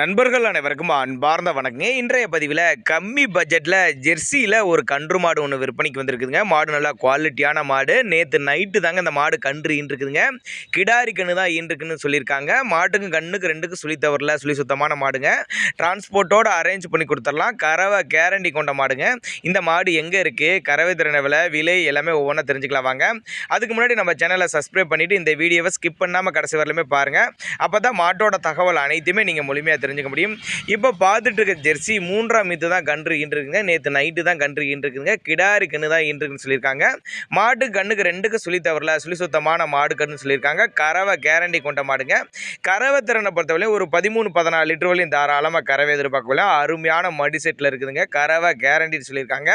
நண்பர்கள் அனைவருக்கும் அன்பார்ந்த வணக்கங்க. இன்றைய பதிவில் கம்மி பட்ஜெட்டில் ஜெர்சியில் ஒரு கன்று மாடு ஒன்று விற்பனைக்கு வந்திருக்குதுங்க. மாடு நல்லா குவாலிட்டியான மாடு. நேற்று நைட்டு தாங்க இந்த மாடு கன்று ஈன்றுக்குதுங்க. கிடாரி கன்று தான் ஈன்றுக்குன்னு சொல்லியிருக்காங்க. மாட்டுக்கும் கண்ணுக்கு ரெண்டுக்கும் சுழி தவறல சுழி சுத்தமான மாடுங்க. டிரான்ஸ்போர்ட்டோடு அரேஞ்ச் பண்ணி கொடுத்துடலாம். கறவை கேரண்டி கொண்ட மாடுங்க. இந்த மாடு எங்கே இருக்குது கறவை திறனை விலை விலை எல்லாமே ஒவ்வொன்றா தெரிஞ்சுக்கலாம் வாங்க. அதுக்கு முன்னாடி நம்ம சேனலை சப்ஸ்கிரைப் பண்ணிவிட்டு இந்த வீடியோவை ஸ்கிப் பண்ணாமல் கடைசி வரலுமே பாருங்கள் அப்போ தான் மாட்டோட தகவல் அனைத்துமே நீங்கள் முழுமையாக தெரிஞ்சுக்க முடியும். இப்போ பார்த்துட்டு இருக்க ஜெர்சி மூன்றாம் மீது தான் கன்று ஈன்றுக்குங்க நேற்று நைட்டு தான் கன்று ஈன்றுக்குங்க கிடாரி கன்று தான் ஈன்றுக்குன்னு சொல்லியிருக்காங்க. மாட்டு கண்ணுக்கு ரெண்டுக்கு சுழி தவறல. சுழி சுத்தமான மாடு கன்று சொல்லியிருக்காங்க. கறவை கேரண்டி கொண்ட மாடுங்க. கறவை திறனை பொறுத்தவரையும் ஒரு பதிமூணு பதினாலு லிட்டர் வரையும் தாராளமாக கறவை எதிர்பார்க்கல அருமையான மடி செட்டில் இருக்குதுங்க. கறவை கேரண்டின்னு சொல்லியிருக்காங்க.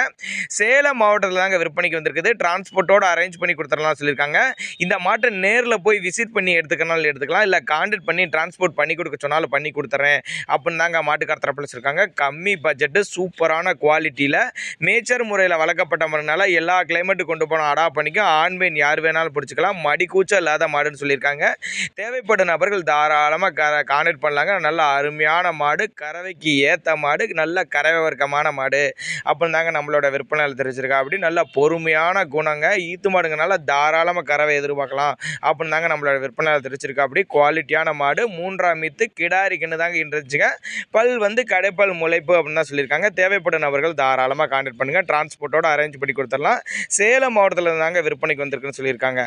சேலம் மாவட்டத்தில் தாங்க விற்பனைக்கு வந்திருக்குது. டிரான்ஸ்போர்ட்டோட அரேஞ்ச் பண்ணி கொடுத்துடலாம் சொல்லியிருக்காங்க. இந்த மாட்டை நேரில் போய் விசிட் பண்ணி எடுத்துக்கனாலும் எடுத்துக்கலாம். இல்லை கான்டெக்ட் பண்ணி டிரான்ஸ்போர்ட் பண்ணி கொடுக்க சொன்னாலும் பண்ணி கொடுத்துறேன். அப்படின்னு தாங்க மாட்டு தரப்பில் வச்சுருக்காங்க. கம்மி பட்ஜெட்டு சூப்பரான குவாலிட்டியில் மேச்சர் முறையில் வளர்க்கப்பட்ட மரனால எல்லா கிளைமேட்டு கொண்டு போனால் அடா பண்ணிக்கும் ஆண் யார் வேணாலும் பிடிச்சிக்கலாம். மடி கூச்சம் இல்லாத மாடுன்னு சொல்லியிருக்காங்க. தேவைப்படும் நபர்கள் தாராளமாக க கான்டெக்ட் பண்ணலாங்க. நல்ல அருமையான மாடு கறவைக்கு ஏற்ற மாடு நல்ல கறவை வர்க்கமான மாடு அப்படின்னு தாங்க நம்மளோட விற்பனையில் தெரிஞ்சிருக்கா அப்படி நல்ல பொறுமையான குணங்க ஈத்து மாடுங்கனால தாராளமாக கறவை எதிர்பார்க்கலாம் அப்படின்னு தாங்க நம்மளோட விற்பனையில் தெரிஞ்சிருக்கா அப்படி குவாலிட்டியான மாடு மூன்றாம் மீத்து கிடாரிக்குன்னு தாங்க இருந்துச்சுங்க பல் வந்து கடைப்பல் முளைப்பு அப்படின்னு தான் சொல்லியிருக்காங்க. தேவைப்படும் நபர்கள் தாராளமாக கான்டாக்ட் பண்ணுங்கள் டிரான்ஸ்போர்ட்டோடு அரேஞ்ச் பண்ணி கொடுத்துடலாம். சேலம் மாவட்டத்தில் தாங்க விற்பனைக்கு வந்திருக்குன்னு சொல்லியிருக்காங்க.